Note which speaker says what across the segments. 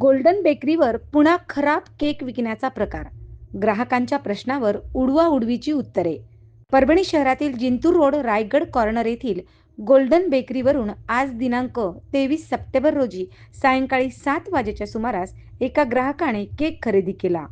Speaker 1: Golden बेकरीवर पुन्हा खराब cake विकण्याचा प्रकार. ग्राहकांच्या प्रश्नावर उडवा उडवीची उत्तरे. परभणी शहरातील जिंतूर रोड रायगड कॉर्नर येथील गोल्डन बेकरीवरून आज दिनांक तेवीस सप्टेंबर रोजी सायंकाळी सात वाजेच्या सुमारास एका ग्राहकाने केक खरेदी केला.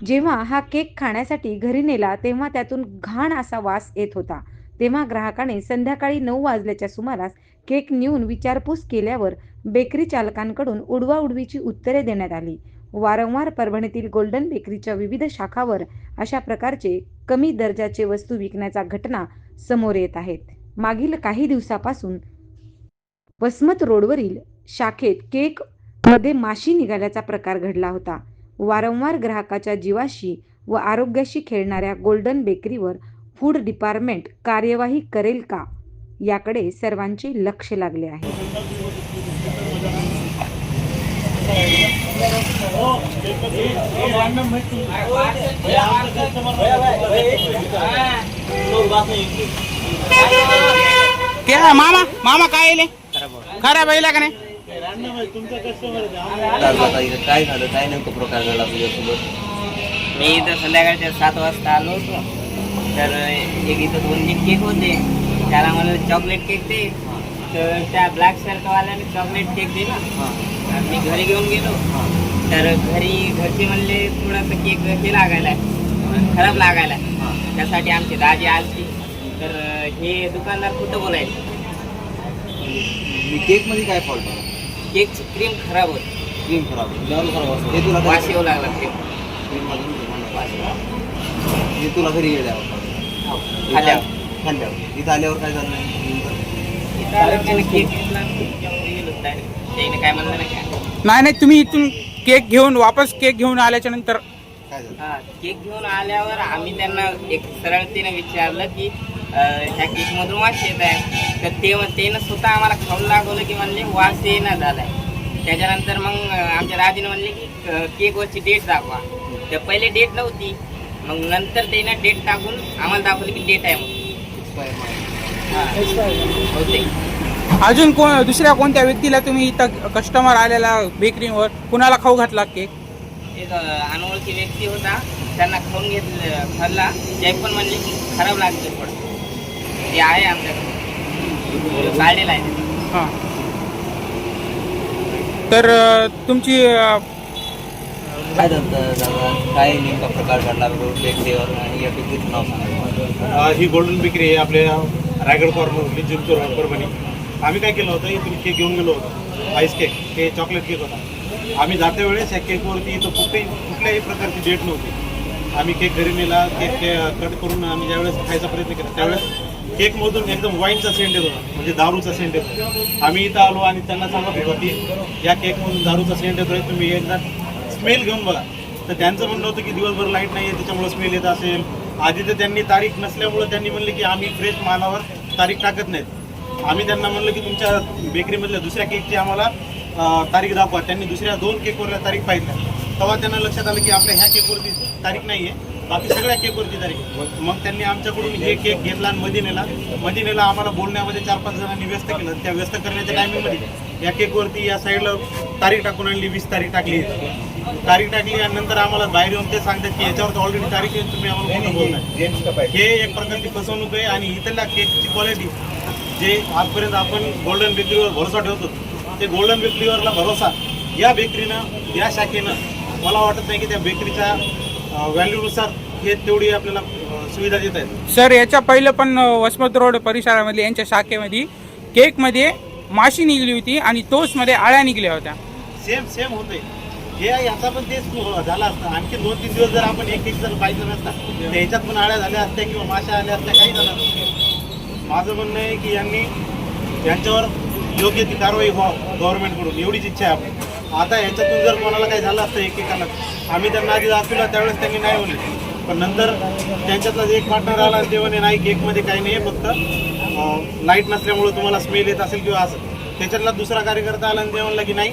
Speaker 1: जेव्हा हा केक खाण्यासाठी घरी नेला तेव्हा त्यातून घाण असा वास येत होता. तेव्हा ग्राहकाने संध्याकाळी नऊ वाजल्याच्या सुमारास केक नेऊन विचारपूस केल्यावर बेकरी चालकांकडून उडवाउडवीची उत्तरे देण्यात आली. वारंवार परभणीतील गोल्डन बेकरीच्या विविध शाखावर अशा प्रकारचे कमी दर्जाचे वस्तू विकण्याच्या घटना समोर येत आहेत. मागील काही दिवसापासून वसमत रोडवरील शाखेत केकमध्ये माशी निघाल्याचा प्रकार घडला होता. वारंवार ग्राहकाच्या जीवाशी व आरोग्याशी खेळणाऱ्या गोल्डन बेकरीवर फूड डिपार्टमेंट कार्यवाही करेल का? याकडे सर्वांचे लक्ष लागले आहे.
Speaker 2: क्या मामा? मामा काय खराब आहे का नाही?
Speaker 3: काय झालं काय नेमकं प्रकार घडला तुझ्यासोबत
Speaker 4: मी इथं संध्याकाळच्या सात वाजता आलो होतो. तर एक इथं दोन तीन केक होते. त्याला मला चॉकलेट केक दे. तर त्या ब्लॅक शर्टवाल्याने चॉकलेट केक दिला. आणि मी घरी घेऊन गेलो. तर घरी घरचे म्हणले थोडंसं केक हे लागायला खराब लागायला त्यासाठी आमची दाजी आलती. तर हे दुकानदार कुठं बोलायचे?
Speaker 3: मी केकमध्ये काय फॉल्ट होता
Speaker 4: केकची क्रीम खराब होती.
Speaker 3: क्रीम खराब. दारू खराब असते हे तुला
Speaker 4: वास येऊ लागला क्रीम
Speaker 3: क्रीम मधून येतो. हे तुला घरी खाल्ल्यावर इथं आल्यावर काय झालं
Speaker 4: केक काय म्हणलं नाही
Speaker 2: नाही नाही तुम्ही इथून केक घेऊन वापस केक घेऊन आल्याच्यानंतर
Speaker 3: काय झालं?
Speaker 4: हा केक घेऊन आल्यावर आम्ही त्यांना एक सरळतेने विचारलं की अं, ह्या केक मधून वास येत आहे. तर ते त्यानं स्वतः आम्हाला खाऊन दाखवलं की म्हणले वास येईना झालाय. त्याच्यानंतर मग अं, आमच्या दादीने म्हणले की अं, केकवरची डेट दाखवा. तर पहिले डेट नव्हती. मग नंतर त्यानं डेट टाकून आम्हाला दाखवलं की डेट आहे मग हा. होते
Speaker 2: अजून कोण दुसऱ्या कोणत्या व्यक्तीला तुम्ही इथं कस्टमर आलेला बेकरीवर कुणाला खाऊ घातला केक
Speaker 4: एक अनोळखी व्यक्ती होता. त्यांना खाऊन घेतलं खाल्ला. ते पण म्हणले की खराब लागते थोडं ते आहे आमच्याकडे. काढलेलं आहे.
Speaker 2: हां. तर तुमची
Speaker 3: काय झालं दादा? काय नेमका प्रकार घडला? बेकरीवर आणि या बेकरीचं नाव सांगा.
Speaker 5: ही गोल्डन बेकरी आहे आपल्या रायगड कॉर्नरमधली जिंतूर परभणी आम्ही काय केलं होतं इथून केक घेऊन गेलो होतो आईस केक. हे चॉकलेट केक होता. आम्ही जाते वेळेस या केकवरती इथं कुठेही कुठल्याही प्रकारची डेट नव्हती. आम्ही केक घरी नेला केक कट करून आम्ही ज्यावेळेस खायचा प्रयत्न केला त्यावेळेस केकमधून एकदम वाईनचा सेंट येत होता म्हणजे दारूचा सेंट येत होता. आम्ही इथं आलो आणि त्यांना सांगत होतो की या केकमधून दारूचा सेंट येतोय तुम्ही एकदा स्मेल घेऊन बघा. तर त्यांचं म्हणणं होतं की दिवसभर लाइट नाही आहे त्याच्यामुळे स्मेल येत असेल. आधी तर त्यांनी तारीख नसल्यामुळं त्यांनी म्हणले की आम्ही फ्रेश मालावर तारीख टाकत नाहीत. आम्ही त्यांना म्हणलं की तुमच्या बेकरीमधल्या दुसऱ्या केकची आम्हाला तारीख दाखवा. त्यांनी दुसऱ्या दोन केकवरल्या तारीख पाहिजे तेव्हा त्यांना लक्षात आलं की आपल्या ह्या केकवरती तारीख नाही आहे बाकी सगळ्या केकवरती तारीख मग त्यांनी आमच्याकडून हे केक घेतला आणि मदिनेला. मदिनेला आम्हाला बोलण्यामध्ये चार पाच जणांनी व्यस्त केलं. त्या व्यस्त करण्याच्या टायमिंगमध्ये या केकवरती या साईडला तारीख टाकून आणली वीस तारीख टाकली. तारीख टाकली आणि नंतर आम्हाला बाहेर येऊन ते सांगतात की याच्यावर ऑलरेडी तारीख आहे तुम्ही आम्हाला बोलताय. हे एक प्रकारची फसवणूक आहे आणि इथल्या केकची क्वालिटी जे आजपर्यंत आपण गोल्डन बेकरीवर भरोसा ठेवतो ते गोल्डन बेकरीवरला भरोसा या बेकरीनं या शाखेनं मला वाटत नाही की त्या बेकरीच्या व्हॅल्यूनुसार हे तेवढी आपल्याला सुविधा देत आहेत.
Speaker 2: सर याच्या पहिलं पण वसमत रोड परिसरामध्ये यांच्या शाखेमध्ये केकमध्ये माशी निघली होती आणि टोस्टमध्ये आळ्या निघल्या होत्या.
Speaker 5: सेम सेम होते हे याचा पण तेच हो, झाला असता. आणखी दोन तीन दिवस जर आपण एक एक जर पाहिजे नसता तर ह्याच्यात पण आळ्या झाल्या असत्या किंवा माशा आल्या असत्या काही झालं नसतं. माझं म्हणणं आहे की यांनी यांच्यावर योग्य ती कारवाई व्हावं गव्हर्नमेंटकडून एवढीच इच्छा आहे आपण आता ह्याच्यातून जर कोणाला काही झालं असतं एकेकाला आम्ही त्यांना आधी दाखवलं त्यावेळेस त्यांनी नाही होणे. पण नंतर त्यांच्यातला एक पार्टनर आला देवाने नाही केकमध्ये काही नाही आहे फक्त लाइट नसल्यामुळे तुम्हाला स्मेल येत असेल किंवा असं. त्याच्यातला दुसरा कार्यकर्ता आला आणि देवाला की नाही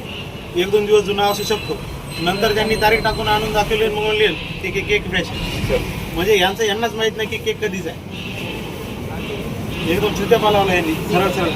Speaker 5: एक दोन दिवस जुना असू शकतो. नंतर त्यांनी तारीख टाकून आणून दाखवली मग म्हणले ते की केक फ्रेश आहे. म्हणजे यांचं यांनाच माहीत नाही की केक कधीच आहे. एकदम छुत्या पालावला यांनी. सरळ सरळ.